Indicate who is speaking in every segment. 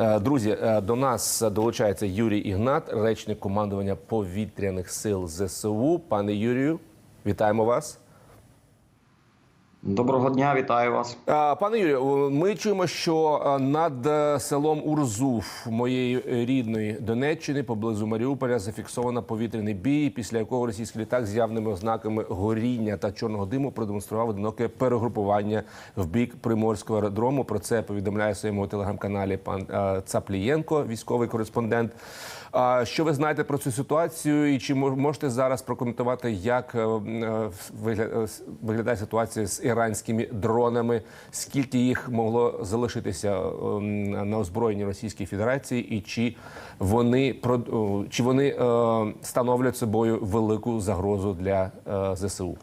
Speaker 1: Е, Друзі, е, до нас долучається Юрій Ігнат, речник командування повітряних сил ЗСУ. Пане Юрію, вітаємо вас.
Speaker 2: Доброго дня, вітаю вас.
Speaker 1: Е, Пане Юрію, ми чуємо, що е, над е, селом Урзув моєї рідної Донеччини поблизу Маріуполя зафіксовано повітряний бій, після якого російський літак з явними ознаками горіння та чорного диму продемонстрував одиноке перегрупування в бік приморського аеродрому. Про це повідомляє своєму телеграм-каналі пан е, Цаплієнко, військовий кореспондент. Що ви знаєте про цю ситуацію, і чи мож- можете зараз прокоментувати, як е, е, вигля- е, виглядає ситуація з іранськими дронами? Скільки їх могло залишитися е, на озброєнні Російської Федерації, і чи вони про- чи вони е, становлять собою велику загрозу для е, ЗСУ?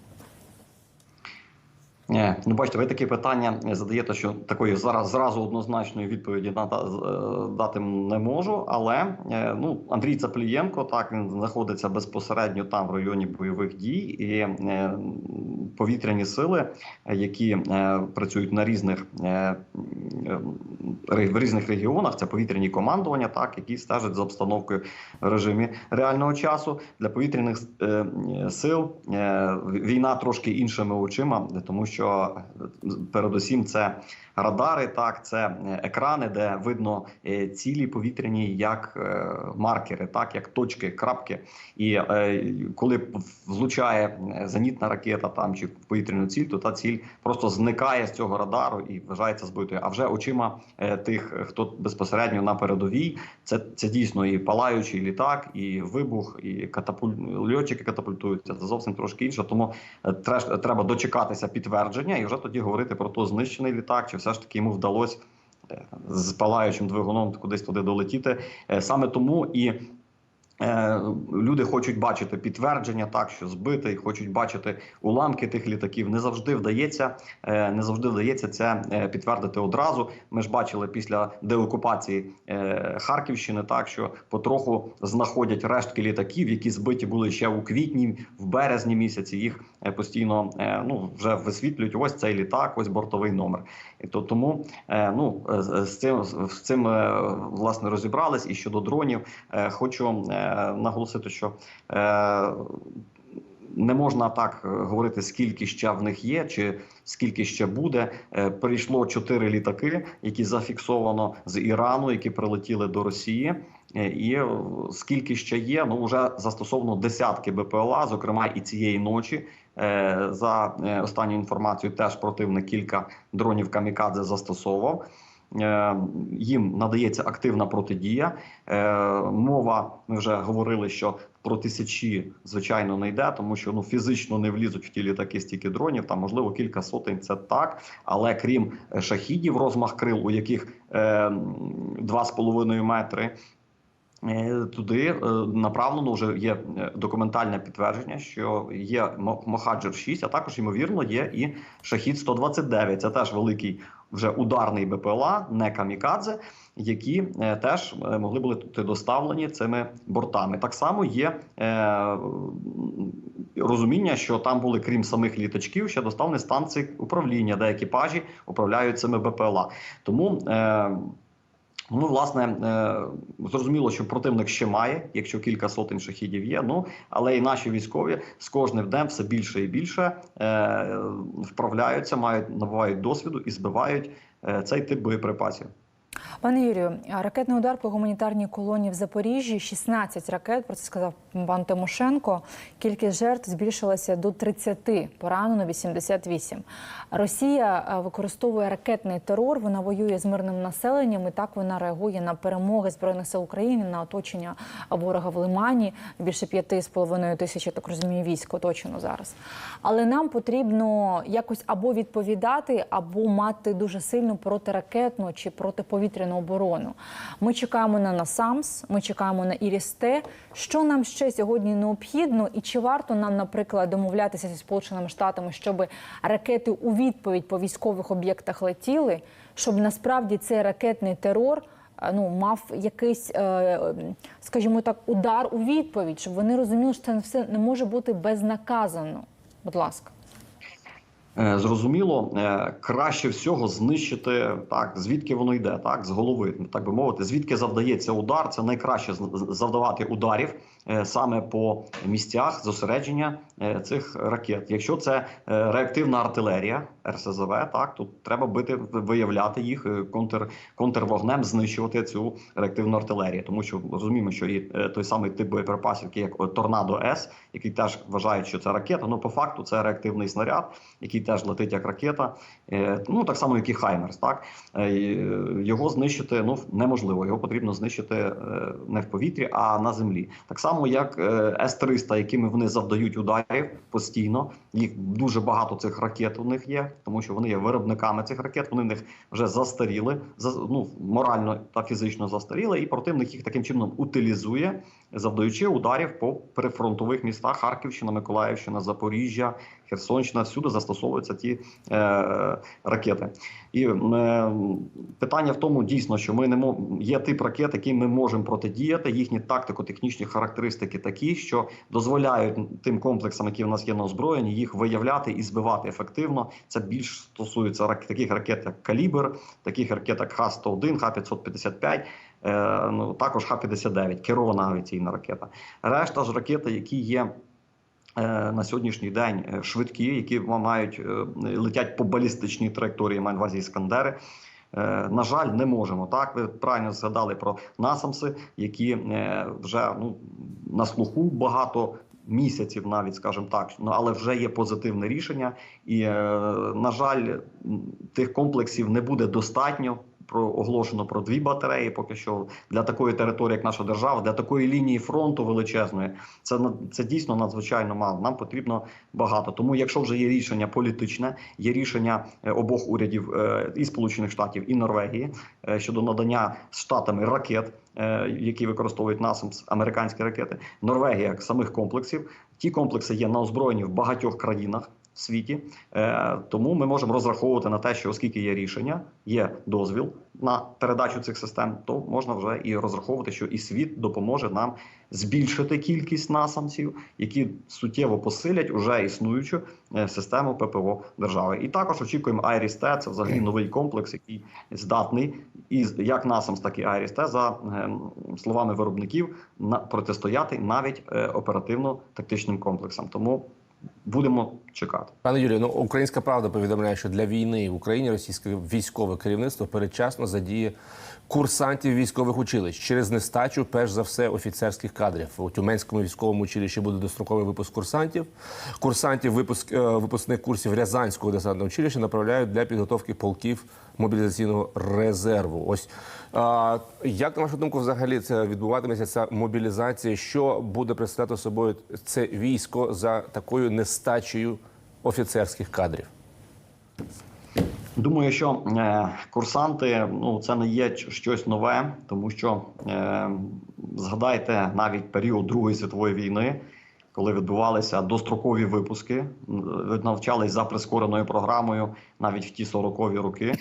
Speaker 2: Ні, ну бачите, ви такі питання задаєте, що такої зараз зразу однозначної відповіді е, дати не можу. Але е, ну Андрій Цаплієнко, так він знаходиться безпосередньо там в районі бойових дій, і е, повітряні сили, е, які е, працюють на різних е, е, в різних регіонах, це повітряні командування, так які стежать за обстановкою в режимі реального часу для повітряних е, сил. е, Війна трошки іншими очима, тому що передусім це радари, так це е, екрани, де видно е, цілі повітряні як е, маркери, так як точки, крапки. І коли влучає зенітна ракета там чи повітряну ціль, то та ціль просто зникає з цього радару і вважається збитою. А вже очима тих, хто безпосередньо на передовій, це, це дійсно і палаючий літак, і вибух, і катапуль... льотчики катапультуються. Це зовсім трошки інше. Тому треш- треба дочекатися підтвердження і вже тоді говорити про то, знищений літак, чи все ж таки йому вдалося е, з палаючим двигуном кудись туди долетіти. Е, Саме тому і. Е, Люди хочуть бачити підтвердження, так що збитий, хочуть бачити уламки тих літаків. Не завжди вдається, е, не завжди вдається це е, підтвердити одразу. Ми ж бачили після деокупації Харківщини, так що потроху знаходять рештки літаків, які збиті були ще у квітні, в березні місяці. Їх постійно ну вже висвітлюють. Ось цей літак, ось бортовий номер. І то тому ну з цим з цим власне розібрались. І щодо дронів, хочу наголосити, що е, не можна так е, говорити, скільки ще в них є, чи скільки ще буде. Е, Прийшло чотири літаки, які зафіксовано з Ірану, які прилетіли до Росії. І скільки ще є, ну вже застосовано десятки БПЛА, зокрема і цієї ночі. За останньою інформацією, теж противник кілька дронів камікадзе застосовував. Е, Їм надається активна протидія. Е, Мова, ми вже говорили, що про тисячі, звичайно, не йде, тому що ну фізично не влізуть в ті літаки стільки дронів. Там можливо кілька сотень. Це так. Але крім е, шахідів, розмах крил, у яких е, 2,5 метри. Туди направлено вже є документальне підтвердження, що є Мо- Мохаджер 6, а також ймовірно є і Шахід 129. Це теж великий вже ударний БПЛА, не камікадзе, які е, теж е, могли бути доставлені цими бортами. Так само є е, розуміння, що там були, крім самих літачків, ще доставлені станції управління, де екіпажі управляють цими БПЛА. Тому Ну, власне, е, зрозуміло, що противник ще має, якщо кілька сотень шахідів є. Ну але і наші військові з кожним днем все більше і більше е, вправляються, мають набувають досвіду і збивають е, цей тип боєприпасів.
Speaker 3: Пане Юрію, ракетний удар по гуманітарній колонії в Запоріжжі 16 ракет. Про це сказав пан Тимошенко. Кількість жертв збільшилася до 30, поранено 88. Росія е, використовує ракетний терор. Вона воює з мирним населенням. І так вона реагує на перемоги збройних сил України на оточення ворога в Лимані. Більше 5,5 тисяч, я так розумію, військ оточено зараз. Але нам потрібно якось або відповідати, або мати дуже сильну протиракетну чи протиповітряну оборону. Ми чекаємо на НАСАМС, ми чекаємо на ІРІСТЕ. Що нам ще сьогодні необхідно, і чи варто нам, наприклад, домовлятися зі Сполученими Штатами, щоб ракети у відповідь по військових об'єктах летіли, щоб насправді цей ракетний терор е, ну, мав якийсь, е, скажімо так, удар у відповідь, щоб вони розуміли, що це все не може бути безнаказано. Будь ласка.
Speaker 2: Е, Зрозуміло, е, краще всього знищити так, звідки воно йде, так з голови, так би мовити, звідки завдається удар. Це найкраще завдавати ударів саме по місцях зосередження е, цих ракет. Якщо це е, реактивна артилерія РСЗВ, так тут треба бити, виявляти їх е, контр, контрвогнем, знищувати цю реактивну артилерію, тому що розуміємо, що і е, той самий тип боєприпасів, як Торнадо С, який теж вважають, що це ракета. Ну по факту це реактивний снаряд, який теж летить як ракета. Е, Ну так само, як і Хаймерс. Так Е, е, його знищити ну неможливо. Його потрібно знищити е, не в повітрі, а на землі. Так само, як е, С-300, якими вони завдають ударів постійно. Їх дуже багато цих ракет у них є, тому що вони є виробниками цих ракет. Вони в них вже застаріли, за- ну морально та фізично застаріли, і противник їх таким чином утилізує, завдаючи ударів по прифронтових містах Харківщина, Миколаївщина, Запоріжжя, Херсонщина. Всюди застосовуються ті е, ракети. І е, питання в тому дійсно, що ми не мо... є тип ракет, який ми можемо протидіяти. Їхні тактико-технічні характеристики такі, що дозволяють тим комплексам, які в нас є на озброєнні, їх виявляти і збивати ефективно. Це більш стосується таких ракет, як Калібр, таких ракет, як Х-101, Х-555. Е, ну також Х-59, керована авіаційна ракета. Решта ж ракети, які є е, на сьогоднішній день е, швидкі, які мають летять по балістичній траєкторії, маю на увазі іскандери. На жаль, не можемо. Так, ви правильно згадали про насамси, які вже ну на слуху багато місяців, навіть скажімо так, ну але вже є позитивне рішення, і на жаль, тих комплексів не буде достатньо. Про оголошено про дві батареї. Поки що для такої території, як наша держава, для такої лінії фронту величезної, це це дійсно надзвичайно мало. Нам потрібно багато. Тому, якщо вже є рішення політичне, є рішення е, обох урядів е, і Сполучених Штатів і Норвегії е, щодо надання штатами ракет, які використовують NASAMS, американські ракети, Норвегія самих комплексів. Ті комплекси є на озброєнні в багатьох країнах. Світі Е, тому ми можемо розраховувати на те, що оскільки є рішення, є дозвіл на передачу цих систем, то можна вже і розраховувати, що і світ допоможе нам збільшити кількість насамців, які суттєво посилять уже існуючу е, систему ППО держави. І також очікуємо IRIS-T, це взагалі новий комплекс, який здатний і як насамс, так і IRIS-T, за е, словами виробників, на протистояти навіть оперативно-тактичним комплексам. Тому будемо чекати.
Speaker 1: Пане Юрію, ну українська правда повідомляє, що для війни в Україні російське військове керівництво передчасно задіє курсантів військових училищ через нестачу, перш за все, офіцерських кадрів. У Тюменському військовому училищі буде достроковий випуск курсантів. Курсантів випуск е, випускних курсів Рязанського десантного училища направляють для підготовки полків мобілізаційного резерву. Ось а, як на вашу думку, взагалі це відбуватиметься ця мобілізація? Що буде представляти собою це військо за такою нестачею офіцерських кадрів?
Speaker 2: Думаю, що е, курсанти ну це не є щось нове, тому що е, згадайте навіть період Другої світової війни, коли відбувалися дострокові випуски, навчались за прискореною програмою навіть в ті 40-ві роки,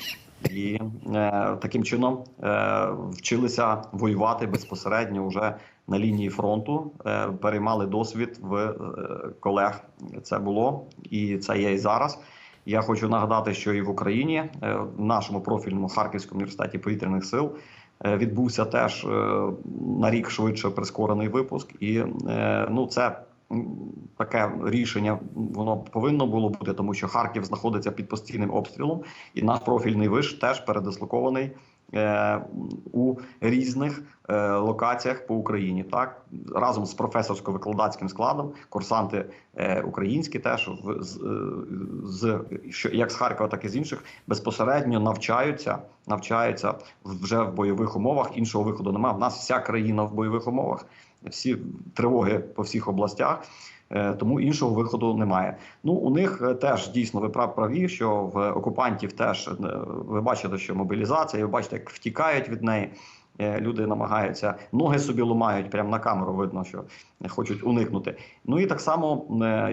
Speaker 2: і е, таким чином е, вчилися воювати безпосередньо вже на лінії фронту, е, переймали досвід в е, колег. Це було і це є і зараз. Я хочу нагадати, що і в Україні, е, в нашому профільному Харківському університеті повітряних сил, відбувся теж на рік швидше прискорений випуск, і ну це таке рішення воно повинно було бути, тому що Харків знаходиться під постійним обстрілом, і наш профільний виш теж передислокований. Е, У різних е, локаціях по Україні, так разом з професорсько-викладацьким складом, курсанти е, українські теж з, з як з Харкова, так і з інших безпосередньо навчаються, навчаються вже в бойових умовах. Іншого виходу немає. В нас вся країна в бойових умовах, всі тривоги по всіх областях. Е, Тому іншого виходу немає. Ну у них е, теж дійсно ви прав- праві, що в окупантів теж е, ви бачите, що мобілізація, ви бачите, як втікають від неї. Люди намагаються ноги собі ломають, прямо на камеру видно, що хочуть уникнути. Ну і так само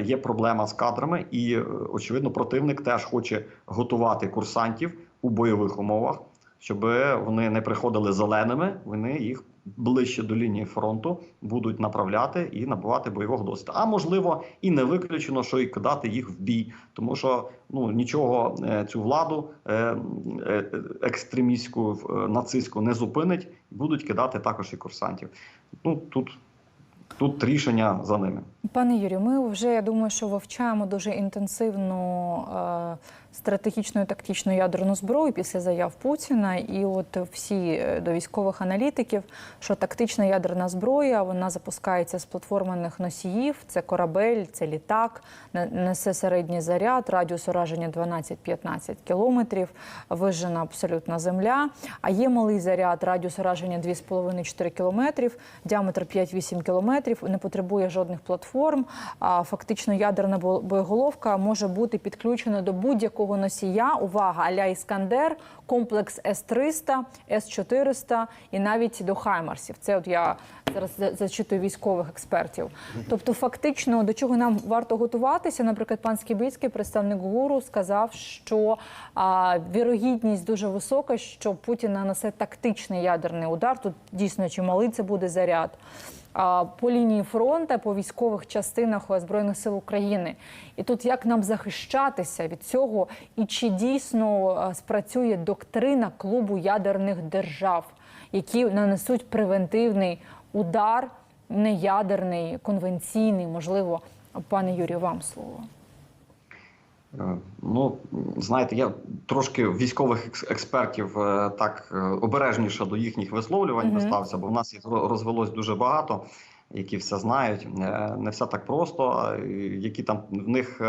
Speaker 2: є проблема з кадрами, і очевидно, противник теж хоче готувати курсантів у бойових умовах. Щоб вони не приходили зеленими, вони їх ближче до лінії фронту будуть направляти і набувати бойового досвіду. А можливо, і не виключено, що і кидати їх в бій, тому що ну нічого е, цю владу е, е, екстремістську нацистську не зупинить, будуть кидати також і курсантів. Ну тут, тут рішення за ними.
Speaker 3: Пане Юрію, ми вже я думаю, що вивчаємо дуже інтенсивну е, стратегічну і тактичну ядерну зброю після заяв Путіна. І от всі е, до військових аналітиків, що тактична ядерна зброя вона запускається з платформених носіїв. Це корабель, це літак, не- несе середній заряд, радіус ураження 12-15 кілометрів, вижжена абсолютно земля. А є малий заряд, радіус ураження 2,5-4 кілометрів, діаметр 5-8 кілометрів, не потребує жодних платформ. А фактично ядерна бо- боєголовка може бути підключена до будь-якого носія. Увага, аля Іскандер, комплекс С-300, С-400 і навіть до Хаймарсів. Це от я зараз зачитую військових експертів. Тобто, фактично, до чого нам варто готуватися? Наприклад, пан Скібицький, представник гуру, сказав, що а, вірогідність дуже висока, що Путін нанесе тактичний ядерний удар. Тут дійсно чималий це буде заряд. По лінії фронту, по військових частинах Збройних сил України, і тут як нам захищатися від цього, і чи дійсно спрацює доктрина клубу ядерних держав, які нанесуть превентивний удар, не ядерний, конвенційний, можливо, пане Юрію, вам слово.
Speaker 2: Е, Ну, знаєте, я трошки військових експертів е, так е, обережніше до їхніх висловлювань
Speaker 3: Мгм.
Speaker 2: постався, бо в нас їх розвелось дуже багато, які все знають. Не все так просто. Які там в них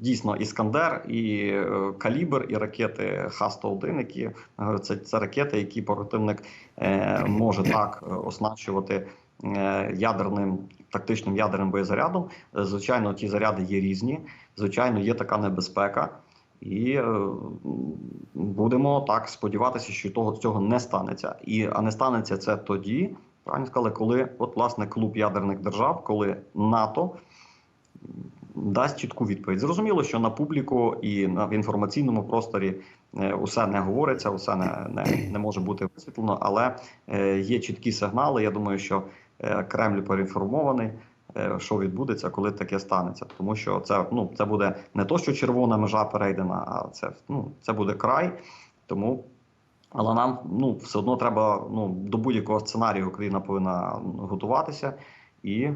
Speaker 2: дійсно іскандер, і калібр, і ракети Х-101, які це, це ракети, які противник може так оснащувати ядерним тактичним ядерним боєзарядом. Е, Звичайно, ті заряди є різні. Звичайно, є така небезпека, і е, будемо так сподіватися, що того цього не станеться. І а не станеться це тоді, правильно сказали, коли от власне клуб ядерних держав, коли НАТО дасть чітку відповідь. Зрозуміло, що на публіку і на інформаційному просторі е, усе не говориться, усе не, не, не може бути висвітлено, але е, є чіткі сигнали. Я думаю, що е, Кремль поінформований. е, Що відбудеться, коли таке станеться, тому що це ну це буде не то, що червона межа перейдена, а це ну це буде край. Тому, але нам ну все одно треба ну до будь-якого сценарію Україна повинна готуватися і е,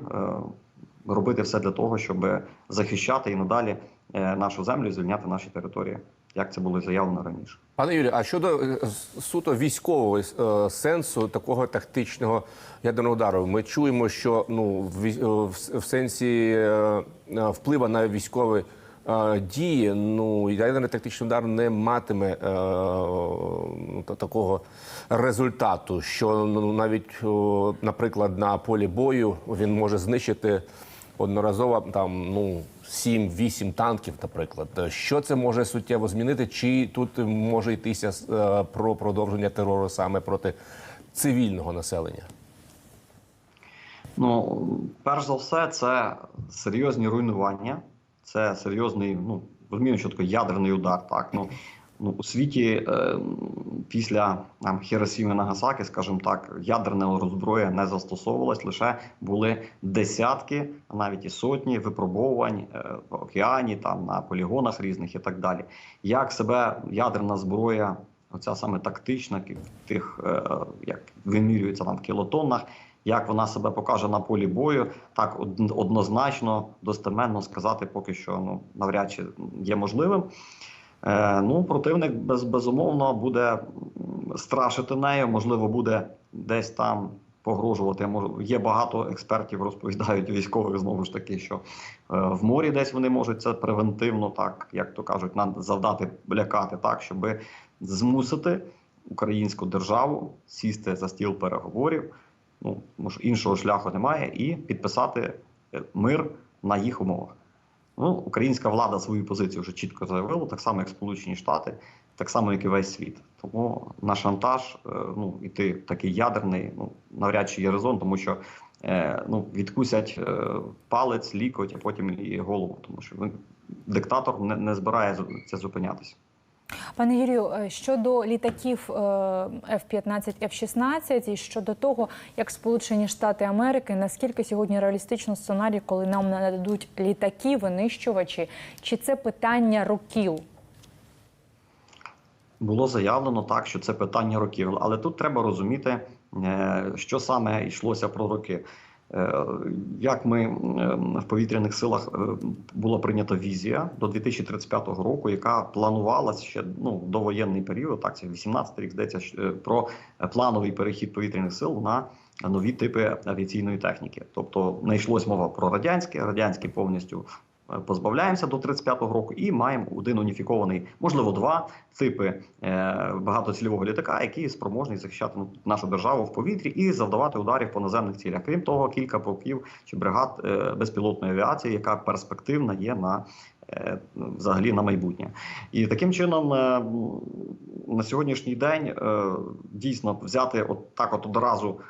Speaker 2: робити все для того, щоб захищати і надалі е, нашу землю, звільняти наші території, як це було заявлено раніше.
Speaker 1: Пане Юрію, а щодо е, суто військового е, сенсу такого тактичного ядерного удару, ми чуємо, що ну в, е, в в сенсі впливу на військові дії, ну ядерний тактичний удар не матиме е, ну, та- такого результату, що ну навіть, наприклад, на полі бою він може знищити одноразово там ну 7-8 танків, наприклад. Що це може суттєво змінити? Чи тут може йтися е, про продовження терору саме проти цивільного населення?
Speaker 2: Ну, перш за все, це серйозні руйнування, це серйозний, ну розумію, що таке ядерний удар. Так ну ну у світі е, після там Хіросіми Нагасаки, скажімо так, ядерна розброя не застосовувалась. Лише були десятки, а навіть і сотні випробовувань е, в океані, там на полігонах різних і так далі. Як себе ядерна зброя, оця саме тактична, тих е, як вимірюється там в кілотоннах. Як вона себе покаже на полі бою, так однозначно достеменно сказати поки що ну навряд чи є можливим. Е, ну, противник без, безумовно буде страшити нею, можливо, буде десь там погрожувати. Мож- Є багато експертів, розповідають військових знову ж таки, що е, в морі десь вони можуть це превентивно, так як то кажуть, нам завдати лякати так, щоб змусити українську державу сісти за стіл переговорів. Ну може іншого шляху немає, і підписати е, мир на їх умовах. Ну, українська влада свою позицію вже чітко заявила, так само як Сполучені Штати, так само як і весь світ. Тому на шантаж, е, ну іти такий ядерний, ну навряд чи є резон, тому що е, ну відкусять е, палець, лікоть, а потім і голову, тому що він, диктатор не, не збирає з- це зупинятися.
Speaker 3: Пане Юрію, е, щодо літаків е, F-15, F-16 і щодо того, як Сполучені Штати Америки, наскільки сьогодні реалістично сценарій, коли нам нададуть літаки, винищувачі, чи це питання років?
Speaker 2: Було заявлено так, що це питання років, але тут треба розуміти, е, що саме йшлося про роки. Е, Як ми в повітряних силах е, була прийнята візія до 2035 року, яка планувалася ще ну довоєнний період, так це 18 рік здається, е, про плановий перехід повітряних сил на нові типи авіаційної техніки. Тобто не йшлось мова про радянське, радянське повністю позбавляємося до 35-го року і маємо один уніфікований, можливо, два типи е, багатоцільового літака, який спроможний захищати ну, нашу державу в повітрі і завдавати ударів по наземних цілях. Крім того, кілька полків чи бригад е, безпілотної авіації, яка перспективна є на е, взагалі на майбутнє. І таким чином е, на сьогоднішній день е, дійсно взяти от так, от одразу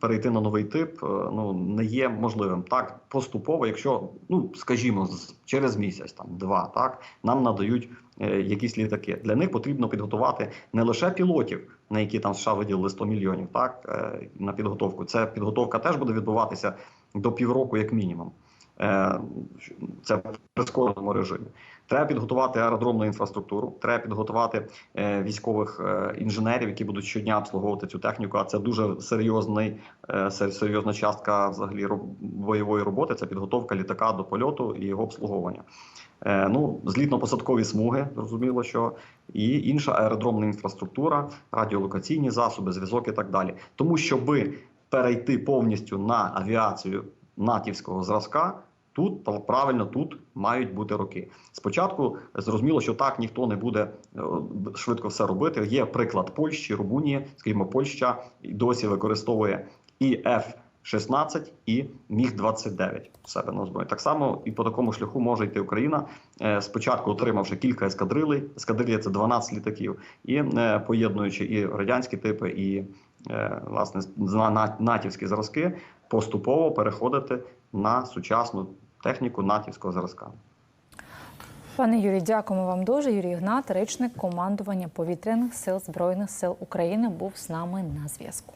Speaker 2: перейти на новий тип, е, ну не є можливим. Так поступово, якщо ну скажімо, через місяць, там два, так нам надають е, якісь літаки. Для них потрібно підготувати не лише пілотів, на які там США виділили 100 мільйонів, так е, на підготовку. Це підготовка теж буде відбуватися до півроку, як мінімум. Е, Це в прискореному режимі. Треба підготувати аеродромну інфраструктуру, треба підготувати е, військових е, інженерів, які будуть щодня обслуговувати цю техніку. А це дуже серйозний, е, серйозна частка взагалі бойової роботи. Це підготовка літака до польоту і його обслуговування. Ну, злітно-посадкові смуги, зрозуміло, що і інша аеродромна інфраструктура, радіолокаційні засоби, зв'язок і так далі. Тому щоби перейти повністю на авіацію натівського зразка. Тут правильно тут мають бути роки. Спочатку зрозуміло, що так ніхто не буде е, швидко все робити. Є приклад Польщі, Румунії, скажімо, Польща досі використовує і F-16, і Міг-29 в себе на озброєнні. Так само і по такому шляху може йти Україна. Е, Спочатку отримавши кілька ескадрилей, ескадрилля це 12 літаків, і е, поєднуючи і радянські типи, і власне на- на- натівські зразки, поступово переходити на сучасну техніку натівського зразка.
Speaker 3: Пане Юрій, дякуємо вам дуже. Юрій Ігнат, речник командування повітряних сил Збройних сил України, був з нами на зв'язку.